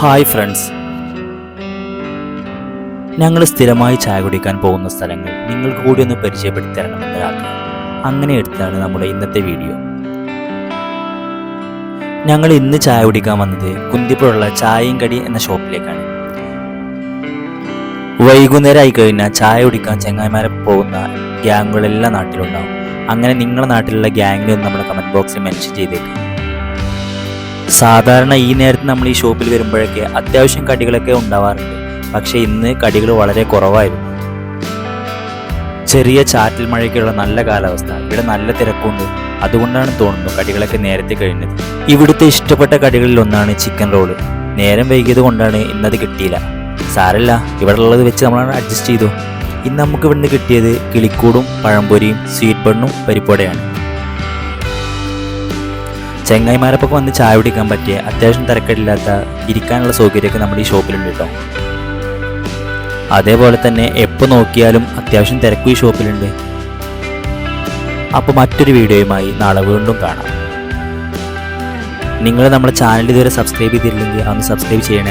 Hi friends. ഞങ്ങൾ സ്ഥിരമായി ചായ കുടിക്കാൻ പോകുന്ന സ്ഥലങ്ങൾ നിങ്ങൾക്ക് കൂടി ഒന്ന് പരിചയപ്പെടുത്തി തരണമെന്ന് ആഗ്രഹം. അങ്ങനെ എടുത്താണ് നമ്മുടെ ഇന്നത്തെ വീഡിയോ. ഞങ്ങൾ ഇന്ന് ചായ കുടിക്കാൻ വന്നത് കുന്തിപ്പുഴയുള്ള ചായയും കടി എന്ന ഷോപ്പിലേക്കാണ്. വൈകുന്നേരം ആയി കഴിഞ്ഞാൽ ചായ കുടിക്കാൻ ചങ്ങായിമാരെ പോകുന്ന ഗ്യാങ്ങുകളെല്ലാം നാട്ടിലുണ്ടാവും. അങ്ങനെ നിങ്ങളുടെ നാട്ടിലുള്ള ഗ്യാങ്ങിനെ ഒന്ന് നമ്മുടെ കമന്റ് ബോക്സിൽ മെൻഷൻ ചെയ്തേക്ക്. സാധാരണ ഈ നേരത്ത് നമ്മൾ ഈ ഷോപ്പിൽ വരുമ്പോഴൊക്കെ അത്യാവശ്യം കടികളൊക്കെ ഉണ്ടാവാറുണ്ട്. പക്ഷേ ഇന്ന് കടികൾ വളരെ കുറവായിരുന്നു. ചെറിയ ചാറ്റൽ മഴയ്ക്കുള്ള നല്ല കാലാവസ്ഥ. ഇവിടെ നല്ല തിരക്കുണ്ട്. അതുകൊണ്ടാണ് തോന്നുന്നു കടികളൊക്കെ നേരത്തെ കഴിഞ്ഞത്. ഇവിടുത്തെ ഇഷ്ടപ്പെട്ട കടികളിൽ ഒന്നാണ് ചിക്കൻ റോൾ നേരം വൈകിയത് കൊണ്ടാണ് ഇന്നത് കിട്ടിയില്ല. സാരല്ല ഇവിടെ ഉള്ളത് വെച്ച് നമ്മൾ അഡ്ജസ്റ്റ് ചെയ്തു. ഇന്ന് നമുക്ക് ഇവിടുന്ന് കിട്ടിയത് കിളിക്കൂടും പഴംപൊരിയും സ്വീറ്റ് ബണ്ണും പരിപ്പോടെയാണ് ചെങ്ങായിമാരൊപ്പം വന്ന് ചായ കുടിക്കാൻ പറ്റിയ അത്യാവശ്യം തിരക്കടില്ലാത്ത ഇരിക്കാനുള്ള സൗകര്യമൊക്കെ നമ്മുടെ ഈ ഷോപ്പിലുണ്ട് കേട്ടോ. അതേപോലെ തന്നെ എപ്പോൾ നോക്കിയാലും അത്യാവശ്യം തിരക്കും ഈ ഷോപ്പിലുണ്ട്. അപ്പോൾ മറ്റൊരു വീഡിയോയുമായി നാളെ വീണ്ടും കാണാം. നിങ്ങൾ നമ്മുടെ ചാനൽ ഇതുവരെ സബ്സ്ക്രൈബ് ചെയ്തിട്ടില്ലെങ്കിൽ അതൊന്ന് സബ്സ്ക്രൈബ് ചെയ്യണേ.